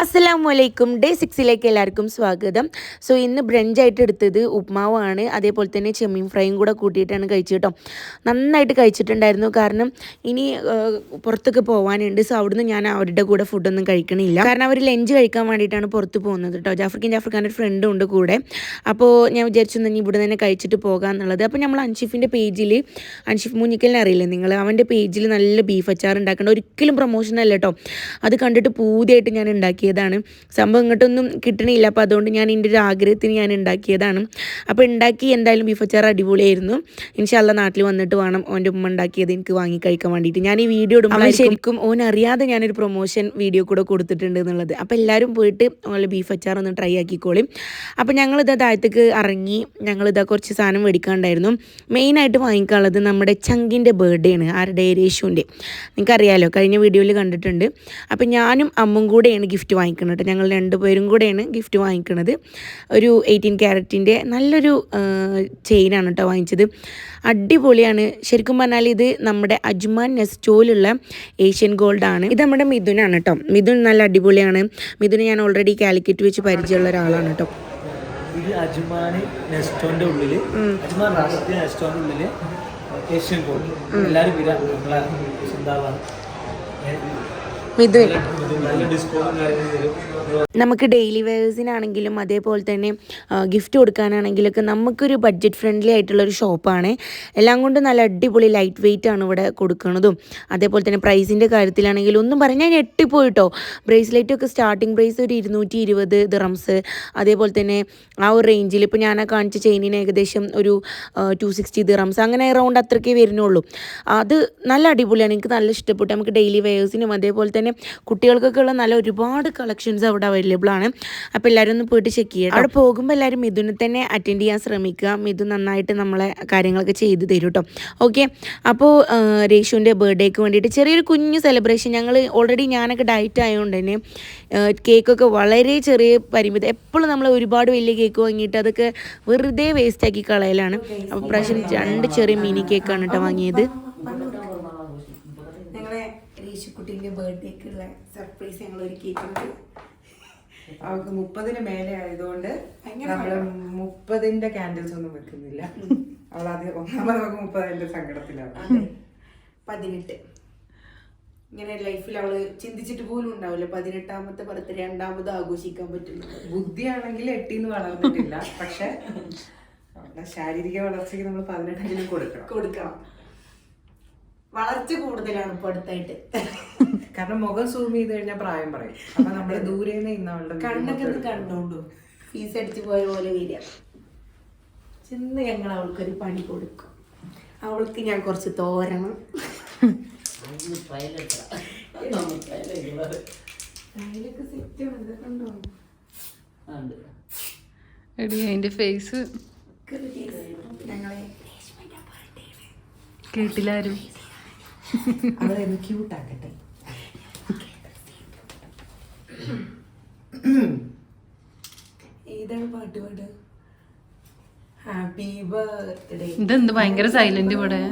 അസ്സലാമു വലൈക്കും ഡേ സിക്സിലേക്ക് എല്ലാവർക്കും സ്വാഗതം. സോ ഇന്ന് ബ്രഞ്ചായിട്ട് എടുത്തത് ഉപ്മാവാണ്. അതേപോലെ തന്നെ ചെമ്മീൻ ഫ്രൈയും കൂടെ കൂട്ടിയിട്ടാണ് കഴിച്ചു കേട്ടോ. നന്നായിട്ട് കഴിച്ചിട്ടുണ്ടായിരുന്നു. കാരണം ഇനി പുറത്തൊക്കെ പോകാനുണ്ട് സോ അവിടുന്ന് ഞാൻ അവരുടെ കൂടെ ഫുഡൊന്നും കഴിക്കണില്ല. കാരണം അവർ ലഞ്ച് കഴിക്കാൻ വേണ്ടിയിട്ടാണ് പുറത്ത് പോകുന്നത് കേട്ടോ. ജാഫ്രിക്കൻ ജാഫ്രിക്കാന്റെ ഫ്രണ്ടും ഉണ്ട് കൂടെ. അപ്പോൾ ഞാൻ വിചാരിച്ചു ഇനി ഇവിടെ തന്നെ കഴിച്ചിട്ട് പോകാം എന്നുള്ളത് അപ്പോൾ നമ്മൾ അൻഷിഫിന്റെ പേജിൽ അൻഷിഫ് മുന്നിക്കലിനെ അറിയില്ലേ നിങ്ങൾ അവന്റെ പേജിൽ നല്ല ബീഫ് അച്ചാർ ഉണ്ടാക്കേണ്ട ഒരിക്കലും പ്രൊമോഷൻ അല്ല കേട്ടോ. അത് കണ്ടിട്ട് പൂതിയായിട്ട് ഞാൻ ഉണ്ടാക്കിയതാണ്. സംഭവം ഇങ്ങോട്ടൊന്നും കിട്ടണില്ല. അപ്പോൾ അതുകൊണ്ട് ഞാൻ എന്റെ ഒരു ആഗ്രഹത്തിന് ഞാൻ ഉണ്ടാക്കിയതാണ്. അപ്പോൾ ഉണ്ടാക്കി എന്തായാലും ബീഫ് അച്ചാർ അടിപൊളിയായിരുന്നു. ഇൻഷാല്ല നാട്ടിൽ വന്നിട്ട് വേണം ഓന്റെ ഉമ്മ ഉണ്ടാക്കിയത് എനിക്ക് വാങ്ങി കഴിക്കാൻ വേണ്ടിയിട്ട്. ഞാൻ ഈ വീഡിയോ ഇടുമ്പോൾ ശരിക്കും ഓൻ അറിയാതെ ഞാനൊരു പ്രൊമോഷൻ വീഡിയോ കൂടെ കൊടുത്തിട്ടുണ്ട് എന്നുള്ളത്. അപ്പോൾ എല്ലാവരും പോയിട്ട് ഓലെ ബീഫ് അച്ചാർ ഒന്ന് ട്രൈ ആക്കിക്കോളും. അപ്പോൾ ഞങ്ങളിതാ താഴത്തേക്ക് ഇറങ്ങി ഞങ്ങളിതാ കുറച്ച് സാധനം മേടിക്കാണ്ടായിരുന്നു. മെയിനായിട്ട് വാങ്ങിക്കാനുള്ളത് നമ്മുടെ ചങ്കിന്റെ ബർത്ത്ഡേ ആണ്. ആരുടെ? രേഷുവിന്റെ നിങ്ങൾക്കറിയാലോ കഴിഞ്ഞ വീഡിയോയിൽ കണ്ടിട്ടുണ്ട്. അപ്പോൾ ഞാനും അമ്മും കൂടെയാണ് ഗിഫ്റ്റ് വാങ്ങിക്കുന്നത് കേട്ടോ ഞങ്ങൾ രണ്ടുപേരും കൂടെയാണ് ഗിഫ്റ്റ് വാങ്ങിക്കുന്നത് ഒരു എയ്റ്റീൻ ക്യാരറ്റിന്റെ നല്ലൊരു ചെയിനാണ് കേട്ടോ വാങ്ങിച്ചത്. അടിപൊളിയാണ്. ശരിക്കും പറഞ്ഞാൽ ഇത് നമ്മുടെ അജ്മാൻ നെസ്റ്റോയിലുള്ള ഏഷ്യൻ ഗോൾഡാണ് ഇത് നമ്മുടെ മിഥുനാണ് കേട്ടോ മിഥുൻ നല്ല അടിപൊളിയാണ്. മിഥുന് ഞാൻ ഓൾറെഡി കാലിക്കറ്റ് വെച്ച് പരിചയമുള്ള ഒരാളാണ് കേട്ടോ ഇത് അജ്മാന് നെസ്റ്റോന്റെ ഉള്ളിൽ അജ്മാൻ രാഷ്ട്രീയ നെസ്റ്റോന്റെ ഉള്ളിൽ ഏഷ്യൻ ഗോൾഡ്. എല്ലാവരും വരാം നമ്മളെ സ്വന്തമാണ് മിഥുൻ. നമുക്ക് ഡെയിലി വെയേഴ്സിനാണെങ്കിലും അതേപോലെ തന്നെ ഗിഫ്റ്റ് കൊടുക്കാനാണെങ്കിലൊക്കെ നമുക്കൊരു ബഡ്ജറ്റ് ഫ്രണ്ട്ലി ആയിട്ടുള്ള ഒരു ഷോപ്പാണ് എല്ലാം കൊണ്ടും നല്ല അടിപൊളി ലൈറ്റ് വെയിറ്റ് ആണ് ഇവിടെ കൊടുക്കുന്നതും. അതേപോലെ തന്നെ പ്രൈസിന്റെ കാര്യത്തിലാണെങ്കിലും ഒന്നും പറഞ്ഞാൽ ഞെട്ടിപ്പോയിട്ടോ. ബ്രേസ്ലെറ്റ് ഒക്കെ സ്റ്റാർട്ടിംഗ് പ്രൈസ് ഒരു ഇരുന്നൂറ്റി ഇരുപത് ദിറംസ് അതേപോലെ തന്നെ ആ ഒരു റേഞ്ചിൽ ഇപ്പോൾ ഞാൻ കാണിച്ച ചെയിനിന് ഏകദേശം ഒരു ടു സിക്സ്റ്റി ദിറംസ് അങ്ങനെ അറൗണ്ട് അത്രയ്ക്കേ വരുന്നുള്ളൂ. അത് നല്ല അടിപൊളിയാണ്. എനിക്ക് നല്ല ഇഷ്ടപ്പെട്ടു. നമുക്ക് ഡെയിലി വെയേഴ്സിനും അതേപോലെ തന്നെ കുട്ടികൾക്കൊക്കെ ഉള്ള നല്ല ഒരുപാട് കളക്ഷൻസ് അവിടെ അവൈലബിൾ ആണ്. അപ്പോൾ എല്ലാവരും ഒന്ന് പോയിട്ട് ചെക്ക് ചെയ്യുക അവിടെ പോകുമ്പോൾ എല്ലാവരും മിഥുനെ തന്നെ അറ്റൻഡ് ചെയ്യാൻ ശ്രമിക്കുക. മിഥുൻ നന്നായിട്ട് നമ്മളെ കാര്യങ്ങളൊക്കെ ചെയ്ത് തരും കേട്ടോ ഓക്കെ അപ്പോൾ രേഷുവിന്റെ ബർത്ത്ഡേക്ക് വേണ്ടിയിട്ട് ചെറിയൊരു കുഞ്ഞു സെലിബ്രേഷൻ ഞങ്ങൾ ഓൾറെഡി ഞാനൊക്കെ ഡയറ്റ് ആയതുകൊണ്ട് തന്നെ കേക്കൊക്കെ വളരെ ചെറിയ പരിമിതി. എപ്പോഴും നമ്മൾ ഒരുപാട് വലിയ കേക്ക് വാങ്ങിയിട്ട് അതൊക്കെ വെറുതെ വേസ്റ്റ് ആക്കി കളയലാണ്. അപ്പോൾ പ്രാവശ്യം രണ്ട് ചെറിയ മിനി കേക്കാണ് കേട്ടോ വാങ്ങിയത്. രേഷുക്കുട്ടീന്റെ ബർത്ത്ഡേക്കുള്ള സർപ്രൈസ് ഞങ്ങൾ ഒരുക്കിയിട്ടുണ്ട് അവൾക്ക് മുപ്പതിന് മേലെ ആയതുകൊണ്ട് നമ്മൾ മുപ്പതിന്റെ ക്യാൻഡിൽസ് ഒന്നും വെക്കുന്നില്ല. അവൾ ആദ്യം ഒന്നാമത് നമുക്ക് മുപ്പതിന്റെ സങ്കടത്തിലാണ്. അതെ. പതിനെട്ട്. ഇങ്ങനെ ലൈഫിൽ അവൾ ചിന്തിച്ചിട്ട് പോലും ഉണ്ടാവില്ല. പതിനെട്ടാമത്തെ ബർത്ത്ഡേ രണ്ടാമത് ആഘോഷിക്കാൻ പറ്റില്ല. ബുദ്ധിയാണെങ്കിൽ എട്ടിന്ന് വളർന്നിട്ടില്ല. പക്ഷെ ശാരീരിക വളർച്ചയ്ക്ക് നമ്മൾ പതിനെട്ടെങ്കിലും കൊടുക്കണം. കൊടുക്കണം. വളർച്ച കൂടുതലാണ് ഇപ്പൊ അടുത്തായിട്ട്. കാരണം മുഖം സൂം ചെയ്ത് കഴിഞ്ഞാൽ പ്രായം പറയും. അപ്പൊ നമ്മൾ ദൂരെ കണ്ണൊക്കെ ഒന്ന് കണ്ടോണ്ടു. ഫീസ് അടിച്ചു പോയ പോലെ വരിക. ചെന്ന് ഞങ്ങൾ അവൾക്കൊരു പണി കൊടുക്കും. അവൾക്ക് ഞാൻ കുറച്ച് തോരണം. അതിലൊക്കെ സെറ്റ് കണ്ടോ? എടി അതിന്റെ ഫേസ് ഞങ്ങളെ കേട്ടില്ലാരും. അവളെ ഒന്ന് ക്യൂട്ട് ആക്കട്ടെ. ഏതാണ് പാട്ട് പാട്? ഹാപ്പി ബർത്ത്ഡേ ഇതെന്ത് ഭയങ്കര സൈലന്റ് ഇവിടെ?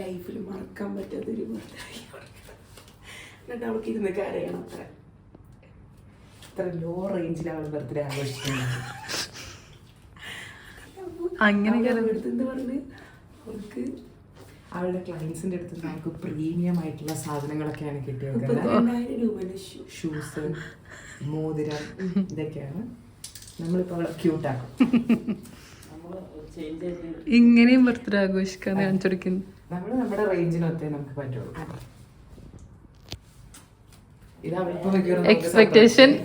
ലൈഫിൽ മറക്കാൻ പറ്റാത്തൊരു ബർത്ത്ഡേ എന്നിട്ട് അവൾക്ക് ഇരുന്ന് കരയണം അത്ര. ഇത്ര ലോ റേഞ്ചിൽ അവൾ ബർത്ത്ഡേ ആഘോഷിക്കുന്നത്. അങ്ങനെ അവളുടെ ക്ലയൻസിന്റെ അടുത്ത് നമുക്ക് പ്രീമിയം ആയിട്ടുള്ള സാധനങ്ങളൊക്കെയാണ് കിട്ടിയത്. ഷൂസ് മോതിരം ഇതൊക്കെയാണ്. നമ്മളിപ്പോൾ അവളെ ക്യൂട്ടാക്കും ഇങ്ങനെയും ബർത്ത്ഡേ ആഘോഷിക്കാൻ കാണിച്ചു കൊടുക്കുന്നു നമ്മൾ നമ്മുടെ റേഞ്ചിനൊത്തേ നമുക്ക് പറ്റുള്ളൂ. എക്സ്പെക്ടേഷൻ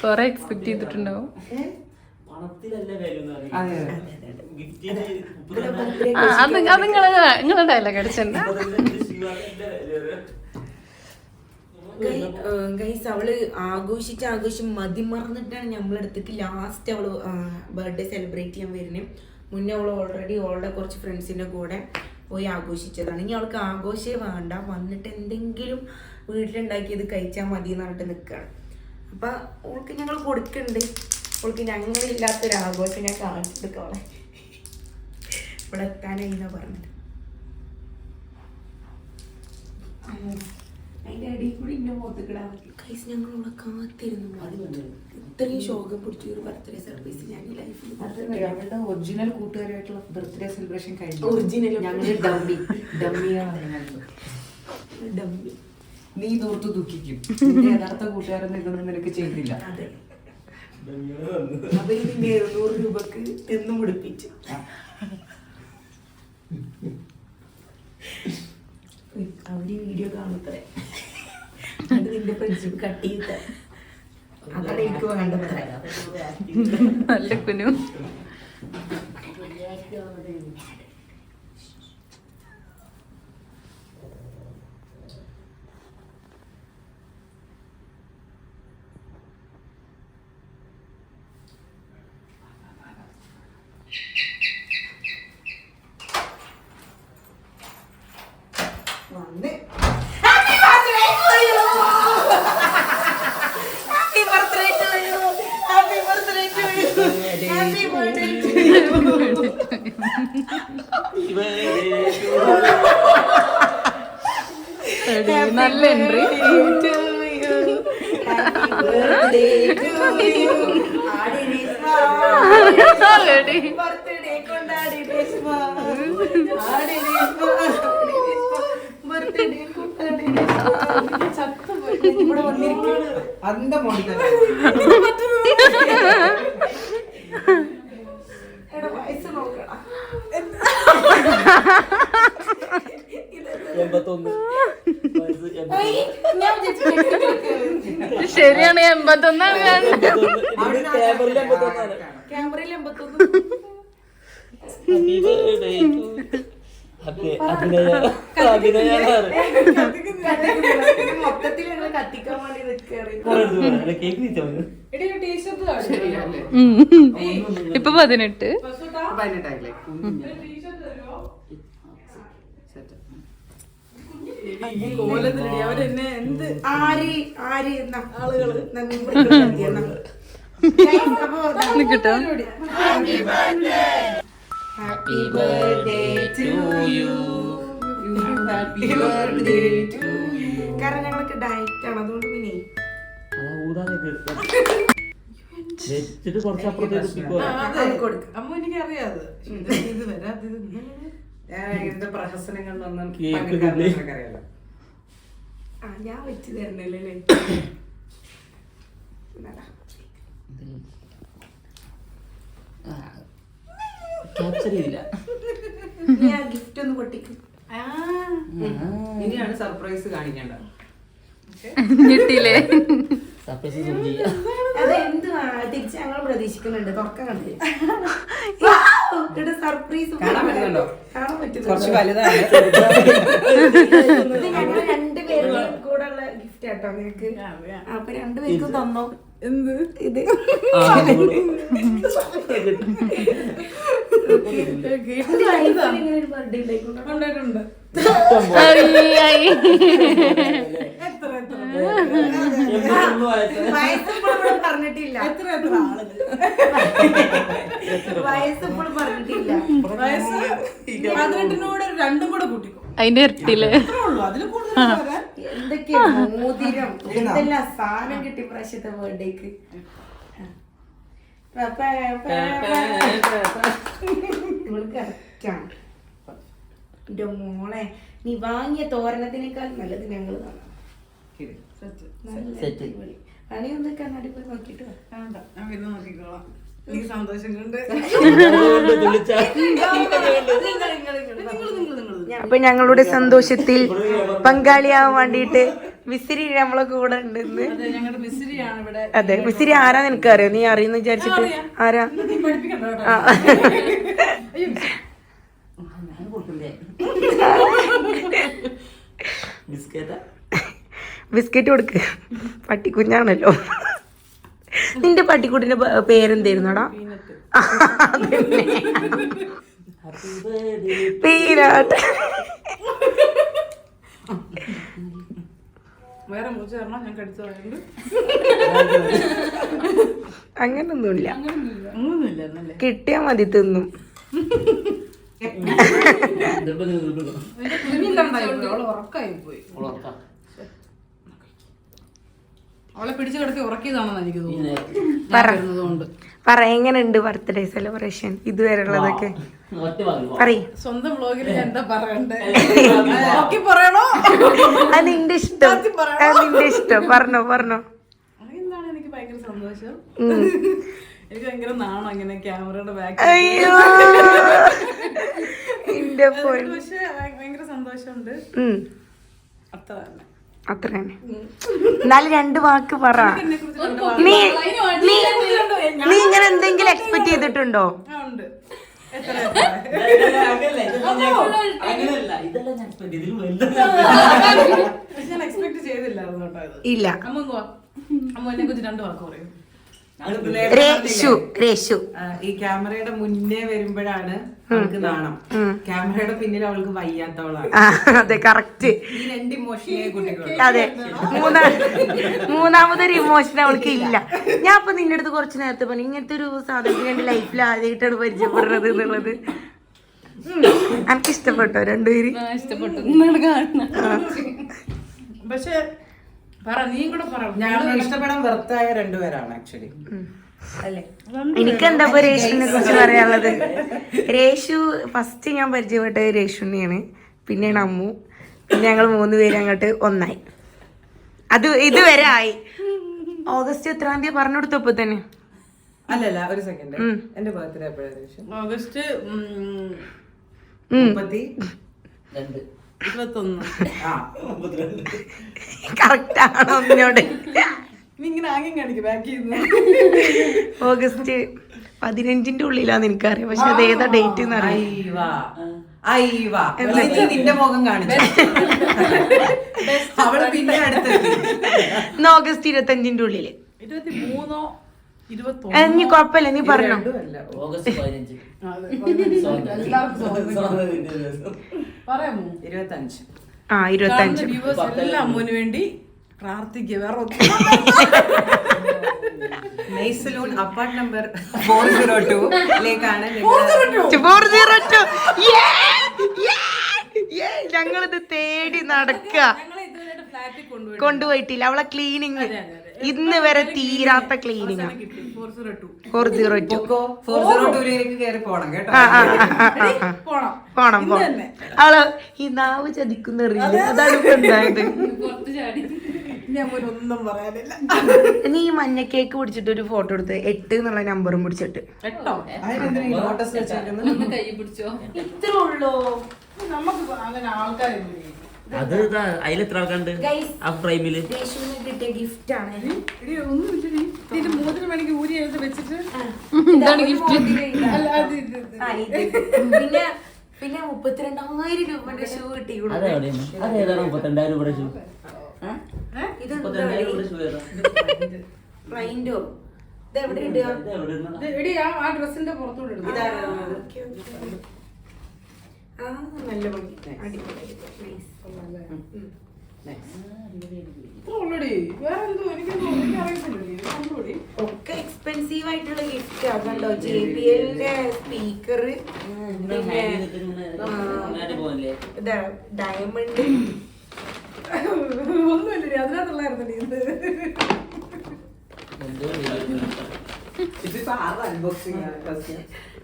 കൊറേ എക്സ്പെക്ട് ചെയ്തിട്ടുണ്ടാവും. അതെ അതെ. നിങ്ങളെ നിങ്ങളെ ഡയലോഗ് അടിച്ചെന്താ ഗൈസ് അവൾ ആഘോഷിച്ച് ആഘോഷം മതിമറന്നിട്ടാണ് നമ്മളടുത്തേക്ക് ലാസ്റ്റ് അവൾ ബർത്ത്ഡേ സെലിബ്രേറ്റ് ചെയ്യാൻ വരുന്നത് മുന്നേ അവൾ ഓൾറെഡി അവളുടെ കുറച്ച് ഫ്രണ്ട്സിന്റെ കൂടെ പോയി ആഘോഷിച്ചതാണ്. ഇനി അവൾക്ക് ആഘോഷേ വേണ്ട. വന്നിട്ട് എന്തെങ്കിലും വീട്ടിലുണ്ടാക്കിയത് കഴിച്ചാൽ മതി എന്ന് പറഞ്ഞിട്ട് നിൽക്കുകയാണ് അപ്പം അവൾക്ക് ഞങ്ങൾ കൊടുക്കുന്നുണ്ട് അവൾക്ക് ഞങ്ങളില്ലാത്തൊരു ആഘോഷം ഞാൻ കാണിച്ചെടുക്കോളെ ഇവിടെ എത്താനായി എന്നാ പറഞ്ഞത് അതിന്റെ അടിയിൽ കൂടി ഇന്ന മുഖത്തേക്കിടാൻ കൈസ് ഞങ്ങൾ ഇവിടെ കാത്തിരുന്നു. ഇത്രയും ശോകം പിടിച്ച ഒരു ബർത്ത്ഡേ സർവീസ് ഞാൻ ഈ ലൈഫിൽ അവളുടെ ഒറിജിനൽ കൂട്ടുകാരായിട്ടുള്ള ബർത്ത്ഡേ സെലിബ്രേഷൻ കഴിഞ്ഞു. ഡമ്മി ഡമ്മിയാണ് ഡമ്മി നീ തോർത്ത് ദുഃഖിക്കും. യഥാർത്ഥ കൂട്ടുകാരൊന്നും ഇതൊന്നും നിനക്ക് ചെയ്തില്ല. അതെ. അവർ പിന്നെ എഴുന്നൂറ് രൂപക്ക് തിന്നു പിടിപ്പിച്ചു. അവർ വീഡിയോ കാണുത്രേ അത് നിന്റെ ഫ്രണ്ട്ഷിപ്പ് കട്ട് ചെയ്ത അതാണ് എനിക്ക് വേണ്ടത്ര നല്ല കുനു വന്ന് നല്ല എൻട്രി ബർത്ത്ഡേ കൊണ്ടാടി രേഷ്മ ആടി രേഷ്മ ബർത്ത്ഡേ കൊണ്ടാടി രേഷ്മ ഇവിടെ വന്നിരിക്കുകയാണ്. അന്ത മോണിക്കല എടാ വയസ്സ് നോക്കടാ എൺപത്തൊന്ന്. ശരിയാണ് എൺപത്തൊന്നാണ് ഇപ്പൊ പതിനെട്ട് പതിനെട്ടായില്ലേ ക്യാമറയിൽ എൺപത്തൊന്നാണ്. ക്യാമറയിൽ എൺപത്തൊന്ന്. മൊത്തത്തിൽ ഞങ്ങൾ കത്തിക്കാൻ വേണ്ടി പതിനെട്ട് എന്ത് ആരി ആരി എന്ന ആളുകൾ നിക്കട്ടോ? Happy birthday to you happy birthday to കാരണം ഞങ്ങൾക്ക് ഡയറ്റ് ആണ്. അതുകൊണ്ട് പിന്നെ കുറച്ച് അപ്പുറത്തേക്ക് അമ്മ എനിക്ക് അറിയാതെ ഇത് വരാത്തത് ഞാൻ പ്രഹസനങ്ങളിലൊന്നും ആ വെച്ച് തരണല്ലേ. ക്യാപ്ചർ ചെയ്തില്ല. ഗിഫ്റ്റ് ഒന്ന് പൊട്ടിക്കും. ഇനിയാണ് സർപ്രൈസ് കാണിക്കേണ്ടത്. സർപ്രൈസ് തിരിച്ച് ഞങ്ങൾ പ്രതീക്ഷിക്കുന്നുണ്ട്. തുറക്കാൻ കണ്ടില്ല? സർപ്രൈസ് കാണാൻ പറ്റുന്നുണ്ടോ? കാണാൻ കുറച്ച് പറ്റുന്നുണ്ട് വലുതാണ്. ഇത് ഞങ്ങൾ രണ്ടുപേരും കൂടെ ഉള്ള ഗിഫ്റ്റ് ആട്ടോ നിനക്ക്. അപ്പൊ രണ്ടുപേർക്കും തന്നോ? എന്ത്? ഇത്. ലൈഫിൽ ഇങ്ങനെ ഒരു ബർത്ത്ഡേ ഉണ്ടായിക്കൊണ്ടോ ഉണ്ടായിട്ടുണ്ട്. എൺപത്തൊന്ന് വയസ്സ് വയസ്സിപ്പോഴും ഇവിടെ പറഞ്ഞിട്ടില്ല. എത്ര എത്ര ആളുകൾ? വയസ്സിപ്പോഴും പറഞ്ഞിട്ടില്ല. വയസ്സ് പതിനെട്ടിനോട് രണ്ടും കൂടെ കൂട്ടിക്കും. അതിന്റെ ഇരട്ടിൽ എന്തൊക്കെയാ മോതിരം? എന്തെല്ലാം സാധനം കിട്ടി പ്രാവശ്യത്തെ ബർത്ത്ഡേക്ക് എന്റെ മോളെ നീ വാങ്ങിയ തോരണത്തിനേക്കാൾ നല്ലത് ഞങ്ങൾ കാണാം ഒന്ന് കണ്ണാടി പോയി നോക്കിട്ട്? വാ. വേണ്ട ഞാൻ പിന്നെ നോക്കിക്കോളാം. എനിക്ക് സന്തോഷം കൊണ്ട് അപ്പൊ ഞങ്ങളുടെ സന്തോഷത്തിൽ പങ്കാളിയാവാൻ വേണ്ടിയിട്ട് മിസ്സിരി നമ്മളെ കൂടെ ഉണ്ടെന്ന്. അതെ ഞങ്ങളുടെ മിസ്രിയാണ് ഇവിടെ അതെ വിസിരി ആരാ നിനക്ക് അറിയോ നീ അറിയുന്ന വിചാരിച്ചിട്ട് ആരാ? ആ. ബിസ്ക്കറ്റാ കൊടുക്ക്. പട്ടിക്കുഞ്ഞാണല്ലോ. നിന്റെ പട്ടിക്കുട്ടിന്റെ പേരെന്തായിരുന്നോടാ? പീനാട്ട്. വേറെ തരണം ഞാൻ കടിച്ചു അങ്ങനൊന്നുമില്ല. അങ്ങനൊന്നുമില്ല കിട്ടിയാ മതി തിന്നും. ഉറക്കായി പോയി. അവളെ പിടിച്ചു കിടത്തി ഉറക്കിയതാണെന്ന് എനിക്ക് തോന്നുന്നത്. പറ. എങ്ങനെയുണ്ട് ബർത്ത്ഡേ സെലിബ്രേഷൻ ഇതുവരെ ഉള്ളതൊക്കെ സ്വന്തം വ്ളോഗിൽ ഞാൻ എന്താ പറയണ്ടേ? പറയണോ? അത് നിന്റെ ഇഷ്ടം. അത് നിന്റെ ഇഷ്ടം. പറഞ്ഞോ പറഞ്ഞോ. എന്താണ് എനിക്ക് ഭയങ്കര സന്തോഷം? എനിക്ക് ഭയങ്കര നാണം ക്യാമറയുടെ ബാക്ക് പക്ഷെ ഭയങ്കര സന്തോഷമുണ്ട്. അത്ര തന്നെ അത്ര തന്നെ എന്നാലും രണ്ട് വാക്ക് പറ. നീ നീ നീ ഇങ്ങനെ എന്തെങ്കിലും എക്സ്പെക്ട് ചെയ്തിട്ടുണ്ടോ? ഇല്ല. അമ്മ എന്നെ കുറിച്ച് രണ്ടു വാക്ക് പറയും. ഈ ക്യാമറയുടെ മുന്നേ വരുമ്പോഴാണ് അവൾക്ക് നാണം. ക്യാമറയുടെ പിന്നിൽ അവൾക്ക് വയ്യാത്തവളാണ്. അതെ കറക്റ്റ്. ഈ രണ്ട് ഇമോഷനെ കുട്ടികൾ അതെ. മൂന്നാ മൂന്നാമതൊരു ഇമോഷൻ അവൾക്ക് ഇല്ല. ഞാൻ അപ്പൊ നിന്റെ അടുത്ത് കുറച്ച് നേരത്തെ പറഞ്ഞു ഇങ്ങനത്തെ ഒരു സാധനത്തിന് എന്റെ ലൈഫിൽ ആദ്യമായിട്ടാണ് പരിചയപ്പെടുന്നത് എന്നുള്ളത്. എനിക്ക് ഇഷ്ടപ്പെട്ടോ രണ്ടുപേര്? ഇഷ്ടപ്പെട്ടു. പക്ഷെ പറ നീയും കൂടെ പറ. ഞങ്ങൾ ഇഷ്ടപ്പെടാൻ വെറുത്തായ രണ്ടുപേരാണ് ആക്ച്വലി അല്ലേ? എനിക്ക് എന്താ ഇപ്പൊ രേഷുവിനെ കുറിച്ച് പറയാനുള്ളത്? രേഷു ഫസ്റ്റ് ഞാൻ പരിചയപ്പെട്ടത് രേഷുവിനെയാണ്. പിന്നെയാണ് അമ്മു. പിന്നെ ഞങ്ങൾ മൂന്ന് പേര് അങ്ങോട്ട് ഒന്നായി. അത് ഇതുവരെ ആയി. ഓഗസ്റ്റ് എത്രാം തീയതി പറഞ്ഞു കൊടുത്തപ്പോ തന്നെ. അല്ലല്ല ഒരു സെക്കൻഡ് എന്റെ ബർത്ത്ഡേ ഓഗസ്റ്റ് മുപ്പത്തി രണ്ട്. ഇരുപത്തൊന്ന് ആ കറക്റ്റ് ആണോ എന്നോട് നീ ഇങ്ങനെ ആംഗ്യം കാണിക്കും ചെയ്യുന്നു ഓഗസ്റ്റ് പതിനഞ്ചിന്റെ ഉള്ളിലാന്ന് എനിക്കറിയാം. പക്ഷെ അത് ഏതാ ഡേറ്റ് എന്ന് അറിയാം നിന്റെ മുഖം കാണിച്ചു. അവൾ പിന്നെ ഇന്ന് ഓഗസ്റ്റ് ഇരുപത്തഞ്ചിന്റെ ഉള്ളിൽ. നീ കുഴപ്പമില്ല നീ പറഞ്ഞു. ഓഗസ്റ്റ് പതിനഞ്ച്. പറയാമോ? ഇരുപത്തഞ്ച്. ആ ഇരുപത്തഞ്ച്. എല്ലാം അമ്മുവിന് വേണ്ടി പ്രാർത്ഥിക്കുക. വേറെ apart number four zero two ലേക്കാണ് ഫോർ സീറോ ടു ഞങ്ങളിത് തേടി നടക്കുക. ഞങ്ങളെ ഇതുവരെ ഫ്ലാറ്റിൽ കൊണ്ടുപോയി കൊണ്ടുപോയിട്ടില്ല. അവളെ ക്ലീനിങ് ഇന്ന് വരെ തീരാത്ത cleaning four zero two four zero two പോണം. പോണം. അവൾ ഈ നാവ് ചതിക്കുന്ന അതാണ് ഉണ്ടായത്. പറയാനില്ല. നീ ഈ മഞ്ഞ കേക്ക് പിടിച്ചിട്ട് ഒരു ഫോട്ടോ എടുത്ത് എട്ട് എന്നുള്ള നമ്പറും പിടിച്ചിട്ട്. കേട്ടോ അതിനെന്തിനാ നോട്ടസ് വെച്ചേക്കുന്നത് ഒന്ന് കൈ പിടിച്ചോ. ഇത്രേ ഉള്ളൂ. നമുക്ക് അങ്ങനെ ആൾക്കാരില്ലേ അത് അതിലെത്ര ആൾക്കാണ്ട് ആ ഫ്രെയിമിൽ കിട്ടിയ ഗിഫ്റ്റ് ആണ്. പിന്നെ പിന്നെ മുപ്പത്തിരണ്ടായിരം രൂപയുടെ ഷൂ കിട്ടി മുപ്പത്തിരണ്ടായിരം രൂപയുടെ ഷൂ ഇത് മുപ്പത്തിരണ്ടായിരം രൂപയുടെ ഷൂ നല്ല ഭംഗി. അടിപൊളി ഒക്കെ എക്സ്പെൻസീവ് ആയിട്ടുള്ള ഗിഫ്റ്റ് ആണല്ലോ ജെ ബി എല്ലിന്റെ സ്പീക്കർ പിന്നെ ഡയമണ്ട് ഒന്നുമില്ലടി. അതിനകത്തുള്ളായിരുന്നു ഇത്.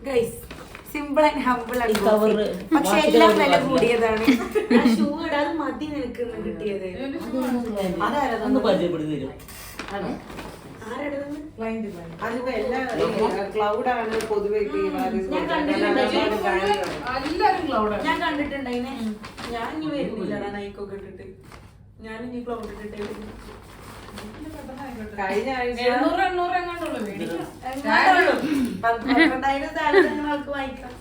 ഗൈസ് സിമ്പിൾ ആൻഡ് ഹമ്പിൾ ആണ് cover, പക്ഷെ എല്ലാം വില കൂടിയതാണ്. ഷൂ ഇടാതെ മതി നിനക്ക് കിട്ടിയത്. ഒന്ന് പരിചയപ്പെടുത്തി തരും ക്ലൗഡാണ് പൊതുവെ ഞാൻ കണ്ടിട്ടുണ്ട്. ഞാൻ കണ്ടിട്ടുണ്ടായിനെ. ഞാൻ ഇനി വരുന്നില്ലടാ നൈക്കൊക്കെ ഇട്ടിട്ട്. ഞാൻ ഇനി ക്ലൗഡ് ഇട്ടിട്ടേ. കഴിഞ്ഞ ആഴ്ച എഴുന്നൂറ് എണ്ണൂറ് എങ്ങാണ്ടുള്ളൂ മേടിക്കാം എങ്ങാണ്ടുള്ളൂ. പത്ത് പന്ത്രണ്ടായിരം താഴെ നിങ്ങൾക്ക് വാങ്ങിക്കാം.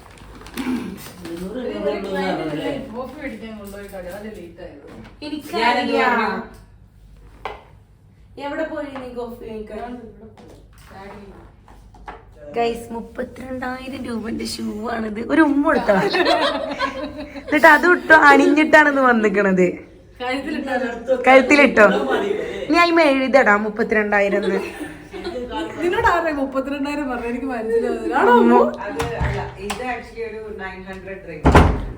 കോഫി മേടിക്കാൻ കൊണ്ടുപോയി കട അത് ലേറ്റ് എനിക്കറിയാം. എവിടെ പോയി നീ കോഫി വാങ്ങിക്കാൻ ഗൈസ് മുപ്പത്തിരണ്ടായിരം രൂപന്റെ ഷൂ ആണിത്. ഒരു ഉമ്മ കൊടുത്തോ എന്നിട്ട് അത് ഇട്ടോ അണിഞ്ഞിട്ടാണ് വന്നിക്കണത്. കഴുത്തിലിട്ടോ. നീ അയിമ എഴുതടാ മുപ്പത്തിരണ്ടായിരം എന്ന്. നിന്നോട് മുപ്പത്തിരണ്ടായിരം പറഞ്ഞ എനിക്ക് മനസ്സിലാവുന്നില്ല.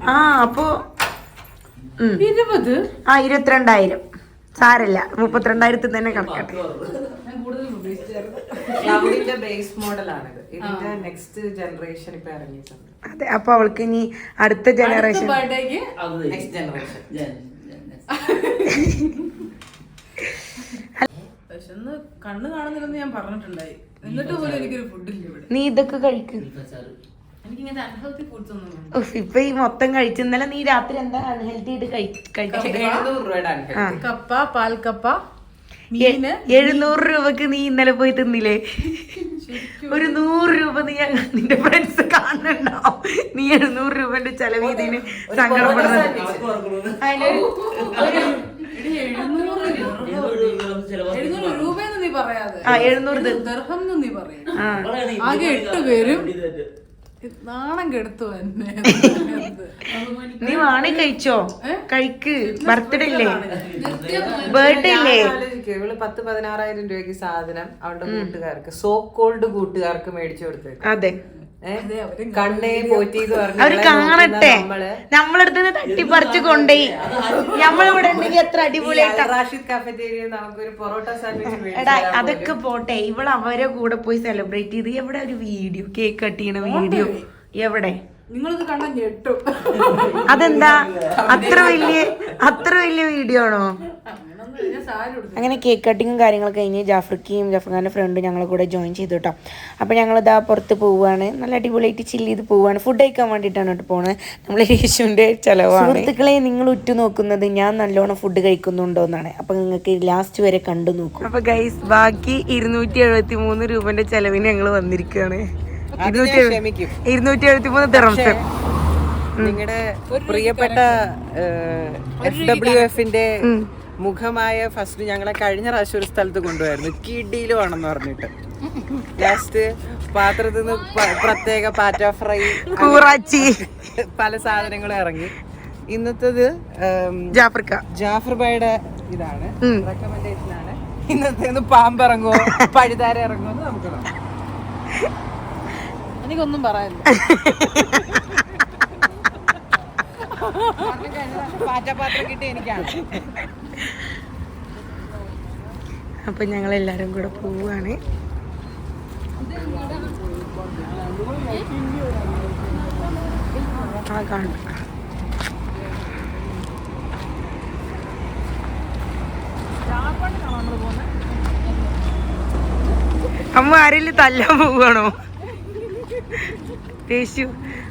ആ അപ്പോ ഉം. ഇരുപത്? ആ ഇരുപത്തിരണ്ടായിരം. സാരല്ല മുപ്പത്തിരണ്ടായിരത്തിൽ തന്നെ കണക്കട്ടെ. ഞാൻ കൂടുതൽ ക്ലൗഡിന്റെ ബേസ് മോഡലാണിത് ഇതിന്റെ നെക്സ്റ്റ് ജനറേഷൻ ഇപ്പൊ ഇറങ്ങിയിട്ടുണ്ട്. അതെ അപ്പൊ അവൾക്ക് ഇനി അടുത്ത ജനറേഷൻ ബർത്ത്ഡേക്ക് നെക്സ്റ്റ് ജനറേഷൻ കണ്ണ് കാണുന്നില്ലെന്ന് ഞാൻ പറഞ്ഞിട്ടുണ്ടായി. എന്നിട്ട് പോലും എനിക്കൊരു ഫുഡില്ല ഇവിടെ. നീ ഇതൊക്കെ കഴിക്കും. എനിക്ക് ഇങ്ങനത്തെ അൺഹെൽത്തി ഫുഡ്സ് ഒന്നും വേണ്ട. ഉഫ്, ഇപ്പൊ ഈ മൊത്തം കഴിച്ചു ഇന്നലെ നീ രാത്രി എന്താ അൺഹെൽത്തി ആയിട്ട് കഴി- കഴിച്ചത്? എഴുന്നൂറ് രൂപയുടെ ആ. കപ്പ പാൽക്കപ്പ മീന് എഴുന്നൂറ് രൂപക്ക് നീ ഇന്നലെ പോയി തിന്നില്ലേ? ഒരു നൂറ് രൂപ നീ അങ്ങ് നിന്റെ ഫ്രണ്ട്സ് കാണുന്നുണ്ടാവും നീ എഴുന്നൂറ് രൂപന്റെ ചെലവ് ഇതിന് സങ്കടപ്പെടുന്നത്. എടി, എഴുന്നൂറ് രൂപ- എഴുന്നൂറ് നീ പറയാതെ. ആ എഴുന്നൂറ് ദി- ദർഹം നീ പറയും. ആ. ആകെ എട്ട് പേരും നാണം കെടുത്തു എന്നെ? നീ വാണി കഴിച്ചോ? കഴിക്ക്. ബർത്ത്ഡേ അല്ലേ ബർത്ത്ഡേ അല്ലേ ആലോചിക്കുക ഇവൾ പത്ത് പതിനാറായിരം രൂപയ്ക്ക് സാധനം അവളുടെ കൂട്ടുകാർക്ക് സോ കോൾഡ് കൂട്ടുകാർക്ക് മേടിച്ചു കൊടുത്തേക്ക് അതെ. കണ്ണേ പോറ്റി അവർ കാണട്ടെ. നമ്മൾ. നമ്മളടുത്ത് തട്ടിപ്പറിച്ച് കൊണ്ടേയി നമ്മളിവിടെ ഉണ്ടെങ്കിൽ എത്ര അടിപൊളിയായിട്ടാ. നമുക്കൊരു പൊറോട്ട സാൻഡ്വിച്ച് എടാ അതൊക്കെ പോട്ടെ. ഇവൾ അവരെ കൂടെ പോയി സെലിബ്രേറ്റ് ചെയ്ത്. എവിടെ ഒരു വീഡിയോ കേക്ക് കട്ട് ചെയ്യണ വീഡിയോ എവിടെ? നിങ്ങളിത് കണ്ട ഞെട്ടും. അതെന്താ? അത്ര വലിയ അത്ര വലിയ വീഡിയോ ആണോ? അങ്ങനെ കേക്ക് കട്ടിങ്ങും കാര്യങ്ങളും കഴിഞ്ഞ് ജാഫ്രിക്കയും ജാഫർഖാന്റെ ഫ്രണ്ടും ഞങ്ങളെ കൂടെ ജോയിൻ ചെയ്തു കേട്ടോ അപ്പോൾ ഞങ്ങളിതാ പുറത്ത് പോവുകയാണ് നല്ല അടിപൊളിയായിട്ട് ചില്ല് ചെയ്ത് പോവുകയാണ് ഫുഡ് കഴിക്കാൻ വേണ്ടിയിട്ടാണ് കേട്ടോ പോകുന്നത് നമ്മൾ യേശുവിന്റെ ചിലവാണ്. സുഹൃത്തുക്കളെ നിങ്ങൾ ഉറ്റു നോക്കുന്നത് ഞാൻ നല്ലോണം ഫുഡ് കഴിക്കുന്നുണ്ടോ എന്നാണ്. അപ്പോൾ നിങ്ങൾക്ക് ലാസ്റ്റ് വരെ കണ്ടു നോക്കും. അപ്പോൾ ഗൈസ് ബാക്കി ഇരുന്നൂറ്റി എഴുപത്തി മൂന്ന് രൂപന്റെ ചിലവിന് ഞങ്ങൾ വന്നിരിക്കുകയാണ് ഇരുന്നൂറ്റി എഴുപത്തി മൂന്ന് ദിറംസ് നിങ്ങളുടെ പ്രിയപ്പെട്ട എഫ് ഡബ്ല്യു എഫിന്റെ മുഖമായ ഫസ്റ്റ് ഞങ്ങളെ കഴിഞ്ഞ പ്രാവശ്യം ഒരു സ്ഥലത്ത് കൊണ്ടുപോയായിരുന്നു. കിഡിയിലും ആണെന്ന് പറഞ്ഞിട്ട്. ലാസ്റ്റ് പാത്രത്തിൽ നിന്ന് പ്രത്യേക പാറ്റ ഫ്രൈ കൂറാച്ചി. പല സാധനങ്ങളും ഇറങ്ങി. ഇന്നത്തേത് ജാഫർക്ക ജാഫർ ബൈയുടെ ഇതാണ്. റെക്കമെൻഡേഷൻ ആണ്. ഇന്നത്തെ പാമ്പ് ഇറങ്ങുമോ പഴുതാര ഇറങ്ങുമോ എന്ന് നമുക്ക് നോക്കാം. എനിക്കൊന്നും പറയാനില്ല. പാറ്റ പാത്രം കിട്ടി എനിക്കാണ്. അപ്പം ഞങ്ങൾ എല്ലാരും കൂടെ കാണും. അമ്മ ആരെങ്കിലും തല്ലാൻ പോവുകയാണോ യേശു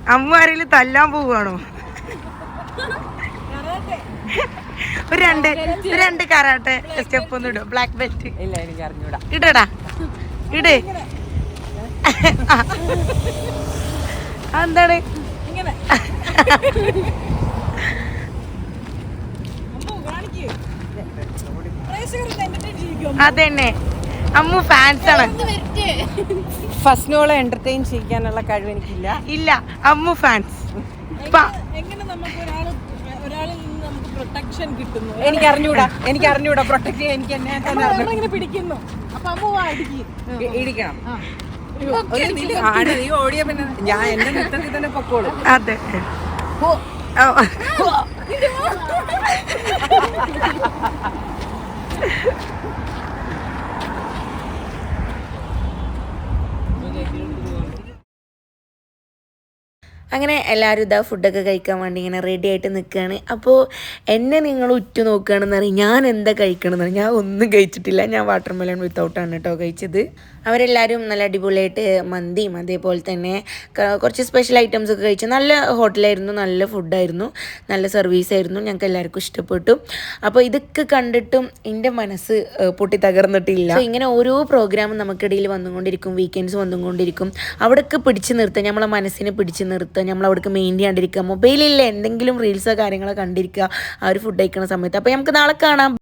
അമ്മ ആരെങ്കിലും തല്ലാൻ പോവുകയാണോ ഒരു രണ്ട് രണ്ട് കരാട്ടെ സ്റ്റെപ്പ് ഒന്ന് ഇടും. ബ്ലാക്ക് ബെൽറ്റ് ഇല്ല എനിക്ക് അറിഞ്ഞൂടാ. ഇടടാ. ഇട്. എന്താണ് അതന്നെ. അമ്മു ഫാൻസ് ആണ്. ഫസ്റ്റിനോളെ എന്റർടൈൻ ചെയ്യാനുള്ള കഴിവ് എനിക്കില്ല. ഇല്ല അമ്മു ഫാൻസ് എങ്ങനെ നമുക്ക് ഒരാൾ ഒരാളിൽ നിന്ന് നമുക്ക് പ്രൊട്ടക്ഷൻ കിട്ടുന്നു. എനിക്ക് അറിഞ്ഞൂടാ എനിക്ക് അറിഞ്ഞൂടാ പ്രൊട്ടക്ട് ചെയ്യാൻ എനിക്ക് എന്നെ തന്നെ അറിഞ്ഞൂടാ. ഇങ്ങനെ പിടിക്കുന്നു. അപ്പൊ അമ്മ അടിക്കും. ഇ- ഇടിക്കണം. ആട് നീ ഓടിയ പിന്നെ ഞാൻ എന്റെ നൃത്തത്തിൽ തന്നെ പൊക്കോളൂ. അതെ. ഓ. അങ്ങനെ എല്ലാവരും ഇതാ ഫുഡൊക്കെ കഴിക്കാൻ വേണ്ടി ഇങ്ങനെ റെഡി ആയിട്ട് നിൽക്കുകയാണ് അപ്പോൾ എന്നെ നിങ്ങൾ ഉറ്റു നോക്കുകയാണെന്ന് പറയും ഞാൻ എന്താ കഴിക്കണമെന്ന് പറയും ഞാൻ ഒന്നും കഴിച്ചിട്ടില്ല. ഞാൻ വാട്ടർ മെലൺ വിത്തൗട്ടാണ് കേട്ടോ കഴിച്ചത്. അവരെല്ലാവരും നല്ല അടിപൊളിയായിട്ട് മന്തിയും അതേപോലെ തന്നെ കുറച്ച് സ്പെഷ്യൽ ഐറ്റംസ് ഒക്കെ കഴിച്ചു. നല്ല ഹോട്ടലായിരുന്നു നല്ല ഫുഡായിരുന്നു നല്ല സർവീസ് ആയിരുന്നു. ഞങ്ങൾക്ക് എല്ലാവർക്കും ഇഷ്ടപ്പെട്ടു. അപ്പോൾ ഇതൊക്കെ കണ്ടിട്ടും എന്റെ മനസ്സ് പൊട്ടി തകർന്നിട്ടില്ല. ഇങ്ങനെ ഓരോ പ്രോഗ്രാമും നമുക്കിടയിൽ വന്നുകൊണ്ടിരിക്കും. വീക്കെൻഡ്സ് വന്നുകൊണ്ടിരിക്കും. അവിടെയൊക്കെ പിടിച്ചു നിർത്തുക. നമ്മളെ മനസ്സിനെ പിടിച്ചു നിർത്തുക. നമ്മൾ അവിടേക്ക് മെയിൻ ചെയ്യാണ്ടിരിക്കുക. മൊബൈലിൽ എന്തെങ്കിലും റീൽസോ കാര്യങ്ങളോ കണ്ടിരിക്കുക. ആ ഒരു ഫുഡ് കഴിക്കുന്ന സമയത്ത്. അപ്പോൾ നമുക്ക് നാളെ കാണാം.